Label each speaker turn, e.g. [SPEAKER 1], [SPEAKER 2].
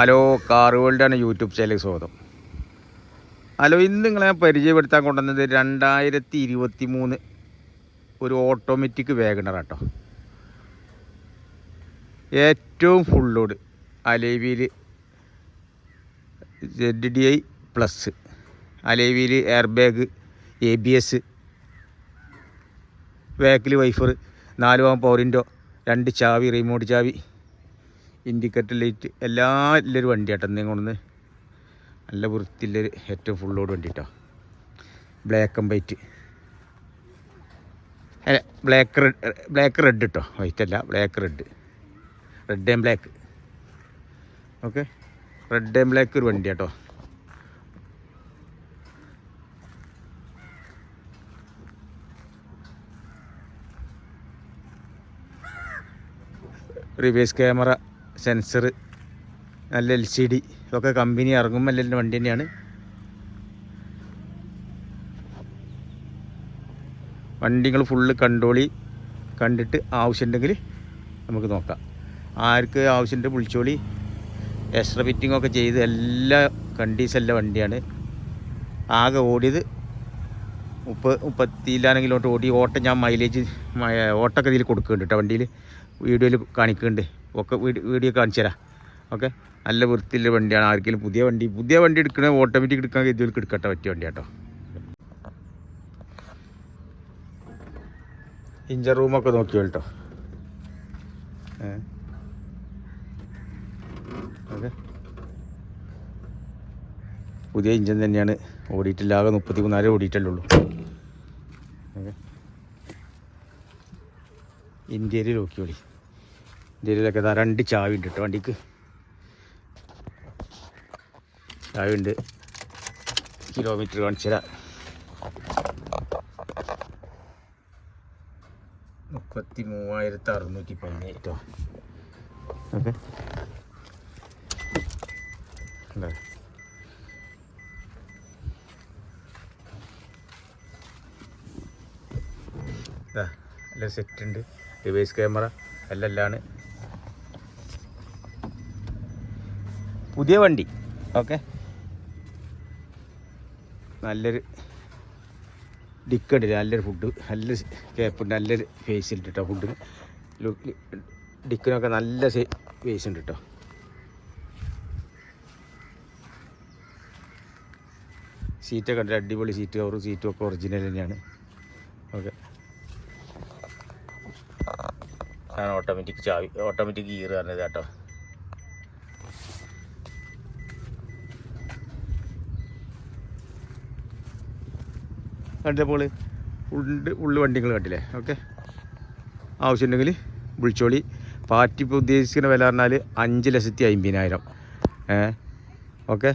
[SPEAKER 1] Hello car വേൾഡാണ് YouTube ചാനലിൽ സ്വാഗതം. ഹലോ ഇന്ന് നിങ്ങളെ പരിചയപ്പെടുത്താൻ കൊണ്ടുവന്നത് രണ്ടായിരത്തി ഇരുപത്തി മൂന്ന് ഒരു ഓട്ടോമാറ്റിക് വേഗണർ കേട്ടോ ഏറ്റവും ഫുൾ ലോഡ് അലേവിയിൽ Z D I plus അലേവിയിൽ air bag A B S വേക്കിൽ wiper നാല് പവർ പവറിന്റോ രണ്ട് ചാവി റിമോട്ട് ചാവി ഇൻഡിക്കേറ്റർ ലൈറ്റ് എല്ലാ ഉള്ളൊരു വണ്ടി ആട്ടോ എന്തെങ്കിലും കൊണ്ടുവന്ന്. നല്ല വൃത്തിയുള്ളൊരു ഏറ്റവും ഫുൾ ലോഡ് വണ്ടിട്ടോ. ബ്ലാക്ക് ആൻഡ് വൈറ്റ് അല്ല ബ്ലാക്ക് റെഡ് ബ്ലാക്ക് റെഡ് കേട്ടോ വൈറ്റ് അല്ല black red red and black okay red and black ഒരു വണ്ടി കേട്ടോ റിവേഴ്സ് ക്യാമറ സെൻസർ നല്ല എൽ സി ഡി ഒക്കെ കമ്പനി ഇറങ്ങുമ്പോൾ എല്ലാം വണ്ടി തന്നെയാണ്. വണ്ടികൾ ഫുള്ള് കണ്ടോളി കണ്ടിട്ട് ആവശ്യമുണ്ടെങ്കിൽ നമുക്ക് നോക്കാം. ആർക്ക് ആവശ്യമുണ്ട് വിളിച്ചോളി. എക്സ്ട്രാ ഫിറ്റിംഗ് ഒക്കെ ചെയ്ത് എല്ലാ കണ്ടീഷനിലെ വണ്ടിയാണ്. ആകെ ഓടിയത് മുപ്പത് മുപ്പത്തിയിലാണെങ്കിലോട്ട് ഓടി ഓട്ടം ഞാൻ മൈലേജ് ഓട്ടൊക്കെ ഇതിൽ കൊടുക്കുന്നുണ്ട് കേട്ടോ വണ്ടിയിൽ. വീഡിയോയിൽ കാണിക്കുന്നുണ്ട്. ഒക്കെ വീഡിയോ കാണിച്ചു തരാം. ഓക്കെ? നല്ല വൃത്തിയുള്ള വണ്ടിയാണ്. ആർക്കെങ്കിലും പുതിയ വണ്ടി പുതിയ വണ്ടി എടുക്കുന്ന ഓട്ടോമാറ്റിക് എടുക്കാൻ ഇതിലേക്ക് എടുക്കട്ടെ പറ്റിയ വണ്ടി കേട്ടോ ഇഞ്ചർ റൂമൊക്കെ നോക്കി കേട്ടോ ഓക്കെ? പുതിയ ഇഞ്ചൻ തന്നെയാണ്. ഓടിയിട്ടില്ല ആകെ മുപ്പത്തി മൂന്നാൽ ഓടിയിട്ടല്ലേ ഉള്ളൂ ഓക്കെ? ഇന്ത്യയിൽ നോക്കിയോളി ഇന്ത്യയിലൊക്കെ ഇതാ രണ്ട് ചാവി ഉണ്ട് കേട്ടോ വണ്ടിക്ക്. ചാവി ഉണ്ട് കിലോമീറ്റർ കാണിച്ചു മുപ്പത്തി മൂവായിരത്തി അറുന്നൂറ്റി കേട്ടോ ഓക്കെ ഇതാ സെറ്റ് ഉണ്ട് റിവേഴ്സ് ക്യാമറ എല്ലാം പുതിയ വണ്ടി. ഓക്കെ നല്ലൊരു ഡിക്കുണ്ട് നല്ലൊരു ഫുഡ് നല്ലൊരു കേപ്പുണ്ട് നല്ലൊരു ഫേസ് ഉണ്ട് കേട്ടോ ഫുഡിന് ഡിക്കിനൊക്കെ നല്ല ഫേസ് ഉണ്ട് കേട്ടോ സീറ്റൊക്കെ ഉണ്ട് അടിപൊളി സീറ്റ് കവറും സീറ്റും ഒക്കെ ഒറിജിനൽ തന്നെയാണ്. ഓക്കെ ആണ് ഓട്ടോമാറ്റിക് ചാവി ഓട്ടോമാറ്റിക് ഗിയർ പറഞ്ഞത് കേട്ടോ. കണ്ടപ്പോൾ ഉണ്ട് ഉള്ളു വണ്ടികൾ കണ്ടില്ലേ? ഓക്കെ. ആവശ്യമുണ്ടെങ്കിൽ വിളിച്ചോളി. പാർട്ടി ഇപ്പോൾ ഉദ്ദേശിക്കുന്ന വില പറഞ്ഞാൽ അഞ്ച് ലക്ഷത്തി അമ്പതിനായിരം ഏ? ഓക്കെ.